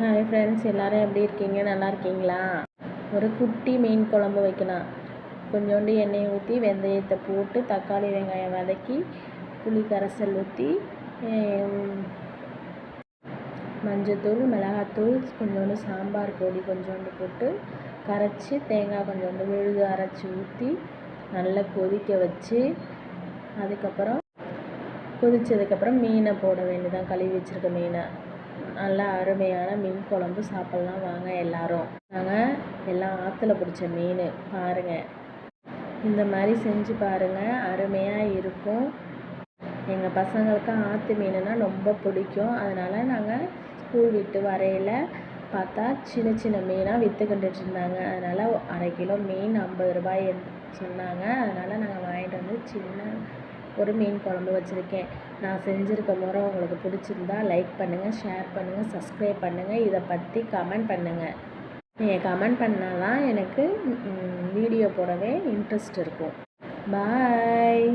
Hi friends எல்லோரும் எப்படி இருக்கீங்க? நல்லா இருக்கீங்களா? ஒரு குட்டி மீன் குழம்பு வைக்கலாம். கொஞ்சோண்டு எண்ணெயை ஊற்றி வெந்தயத்தை போட்டு தக்காளி வெங்காயம் வதக்கி புளி கரைசல் ஊற்றி மஞ்சத்தூள் மிளகாத்தூள் கொஞ்சோண்டு சாம்பார் பொடி கொஞ்சோண்டு போட்டு கரைச்சி தேங்காய் கொஞ்சோண்டு விழுது அரைச்சி ஊற்றி நல்லா கொதிக்க வச்சு அதுக்கப்புறம் கொதித்ததுக்கப்புறம் மீனை போட வேண்டியதான் கழுவி வச்சுருக்க மீனை. நல்லா அருமையான மீன் குழம்பு சாப்பிட்லாம் வாங்க எல்லாரும். நாங்கள் எல்லாம் ஆற்றுல பிடிச்ச மீன் பாருங்கள் இந்த மாதிரி செஞ்சு பாருங்கள் அருமையாக இருக்கும். எங்கள் பசங்களுக்கு ஆற்று மீனுனா ரொம்ப பிடிக்கும். அதனால் நாங்கள் ஸ்கூல் விட்டு வரையில் பார்த்தா சின்ன சின்ன மீனாக விற்றுக்கிட்டு இருந்தாங்க. அதனால் அரை கிலோ மீன் ஐம்பது ரூபாய் சொன்னாங்க. அதனால் நாங்கள் வாங்கிட்டு வந்து சின்ன ஒரு மீன் குழம்பு வச்சுருக்கேன். நான் செஞ்சுருக்க முறை உங்களுக்கு பிடிச்சிருந்தா லைக் பண்ணுங்கள் ஷேர் பண்ணுங்கள் சப்ஸ்கிரைப் பண்ணுங்கள் இதை பற்றி கமெண்ட் பண்ணுங்கள் நீங்கள் கமெண்ட் பண்ணால் தான் எனக்கு வீடியோ போடவே இன்ட்ரெஸ்ட் இருக்கும். பாய்